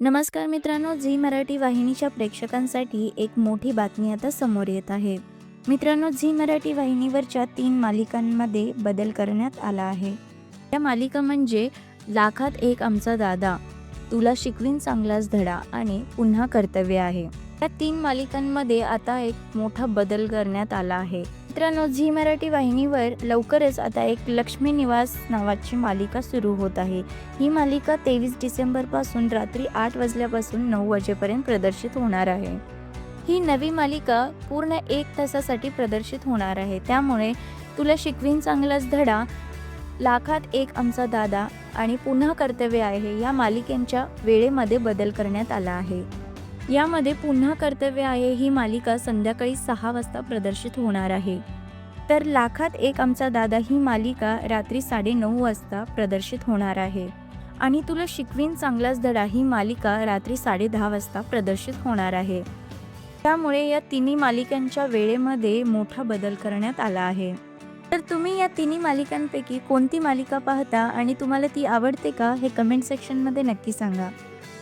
नमस्कार मित्रांनो झी मराठी वाहिनीच्या प्रेक्षकांसाठी एक मोठी बातमी आता समोर येत आहे. मित्रांनो झी मराठी वाहिनीवरच्या तीन मालिकांमध्ये बदल करण्यात आला आहे. त्या मालिका म्हणजे लाखात एक आमचा दादा तुला शिकवीन चांगलाच धडा आणि पुन्हा कर्तव्य आहे. या तीन मालिकांमध्ये आता एक मोठा बदल करण्यात आला आहे. मित्रांनो झी मराठी वाहिनीवर लवकरच आता एक लक्ष्मी निवास नावाची मालिका सुरू होत आहे. ही मालिका तेवीस डिसेंबरपासून रात्री आठ वाजल्यापासून नऊ वाजेपर्यंत प्रदर्शित होणार आहे. ही नवी मालिका पूर्ण एक तासासाठी प्रदर्शित होणार आहे. त्यामुळे तुला शिकवीन चांगलाच धडा लाखात एक आमचा दादा आणि पुन्हा कर्तव्य आहे या मालिकेंच्या वेळेमध्ये बदल करण्यात आला आहे. यामध्ये पुन्हा कर्तव्य आहे ही मालिका संध्याकाळी सहा वाजता प्रदर्शित होणार आहे. तर लाखात एक आमचा दादा ही मालिका रात्री साडेनऊ वाजता प्रदर्शित होणार आहे. आणि तुला शिकवीन चांगलाच धडा ही मालिका रात्री साडे दहा वाजता प्रदर्शित होणार आहे. त्यामुळे या तिन्ही मालिकांच्या वेळेमध्ये मोठा बदल करण्यात आला आहे. तर तुम्ही या तिन्ही मालिकांपैकी कोणती मालिका पाहता आणि तुम्हाला ती आवडते का हे कमेंट सेक्शनमध्ये नक्की सांगा.